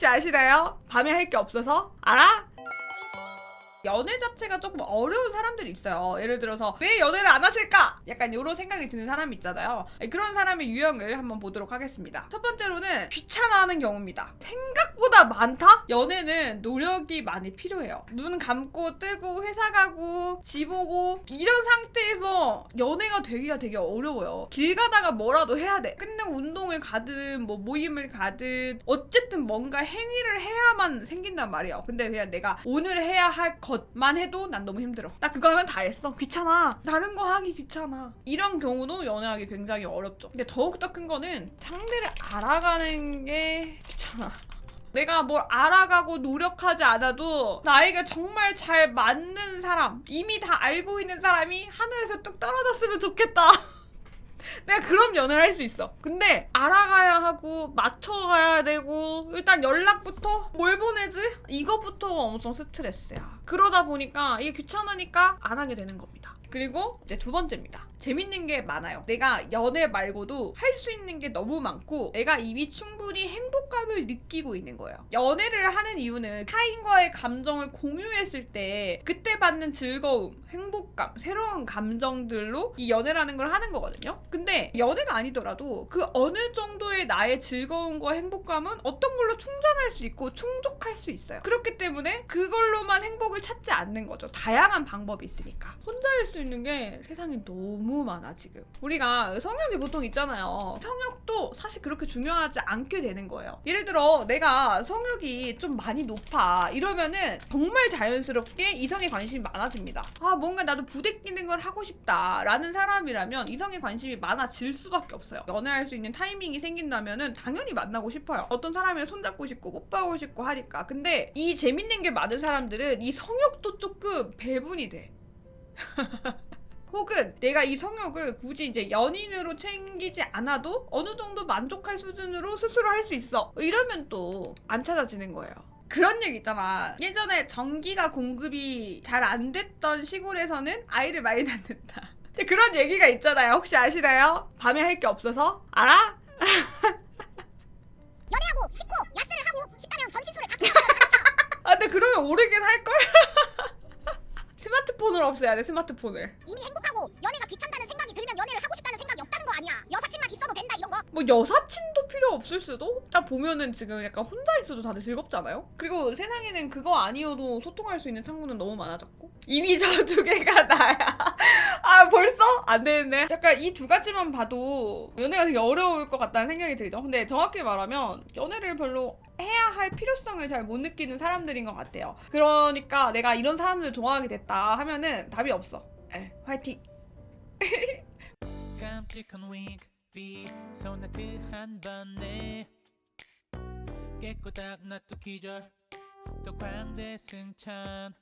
혹시 아시나요? 밤에 할 게 없어서 알아? 연애 자체가 조금 어려운 사람들이 있어요. 예를 들어서 왜 연애를 안 하실까? 약간 이런 생각이 드는 사람이 있잖아요. 그런 사람의 유형을 한번 보도록 하겠습니다. 첫 번째로는 귀찮아하는 경우입니다. 생각보다 많다? 연애는 노력이 많이 필요해요. 눈 감고 뜨고 회사 가고 집 오고 이런 상태에서 연애가 되기가 되게 어려워요. 길 가다가 뭐라도 해야 돼. 끝나고 운동을 가든 뭐 모임을 가든 어쨌든 뭔가 행위를 해야만 생긴단 말이에요. 근데 그냥 내가 오늘 해야 할 것만 해도 난 너무 힘들어. 나 그거 하면 다 했어. 귀찮아. 다른 거 하기 귀찮아. 이런 경우도 연애하기 굉장히 어렵죠. 근데 더욱더 큰 거는 상대를 알아가는 게 귀찮아. 내가 뭘 알아가고 노력하지 않아도 나에게 정말 잘 맞는 사람, 이미 다 알고 있는 사람이 하늘에서 뚝 떨어졌으면 좋겠다. 내가 그럼 연애를 할 수 있어. 근데 알아가야 하고 맞춰가야 되고 일단 연락부터 뭘 보내지? 이거부터가 엄청 스트레스야. 그러다 보니까 이게 귀찮으니까 안 하게 되는 겁니다. 그리고 이제 두 번째입니다. 재밌는 게 많아요. 내가 연애 말고도 할 수 있는 게 너무 많고 내가 이미 충분히 행복감을 느끼고 있는 거예요. 연애를 하는 이유는 타인과의 감정을 공유했을 때 그때 받는 즐거움, 행복감, 새로운 감정들로 이 연애라는 걸 하는 거거든요. 근데 연애가 아니더라도 그 어느 정도의 나의 즐거움과 행복감은 어떤 걸로 충전할 수 있고 충족할 수 있어요. 그렇기 때문에 그걸로만 행복을 찾지 않는 거죠. 다양한 방법이 있으니까. 혼자일 수 있는 게 세상에 너무 많아 지금. 우리가 성욕이 보통 있잖아요. 성욕도 사실 그렇게 중요하지 않게 되는 거예요. 예를 들어 내가 성욕이 좀 많이 높아 이러면은 정말 자연스럽게 이성에 관심이 많아집니다. 아 뭔가 나도 부대끼는 걸 하고 싶다 라는 사람이라면 이성에 관심이 많아질 수밖에 없어요. 연애할 수 있는 타이밍이 생긴다면은 당연히 만나고 싶어요. 어떤 사람이랑 손잡고 싶고 뽀뽀하고 싶고 하니까. 근데 이 재밌는 게 많은 사람들은 이 성욕도 조금 배분이 돼. 혹은 내가 이 성욕을 굳이 이제 연인으로 챙기지 않아도 어느 정도 만족할 수준으로 스스로 할 수 있어. 이러면 또 안 찾아지는 거예요. 그런 얘기 있잖아. 예전에 전기가 공급이 잘 안 됐던 시골에서는 아이를 많이 낳는다. 그런 얘기가 있잖아요. 혹시 아시나요? 밤에 할 게 없어서? 알아? 스마트폰을 없애야 돼, 스마트폰을. 이미 행복하고 연애가 귀찮다는 생각이 들면 연애를 하고 싶다는 생각이 없다는 거 아니야 여사친만 있어도 된다 이런 거 뭐 여사친도 필요 없을 수도? 딱 보면은 지금 약간 혼자 있어도 다들 즐겁잖아요? 그리고 세상에는 그거 아니어도 소통할 수 있는 창구는 너무 많아졌고. 이미 저 두 개가 나야. 아 벌써? 안 되는데? 약간 이 두 가지만 봐도 연애가 되게 어려울 것 같다는 생각이 들죠. 근데 정확히 말하면 연애를 별로 해야 할 필요성을 잘 못 느끼는 사람들인 것 같아요. 그러니까 내가 이런 사람들 좋아하게 됐다 하면은 답이 없어. 에 화이팅. 깜찍한 윙크 소나트 한 번에. 깨꼬닥 나또 기절. 또 광대 승천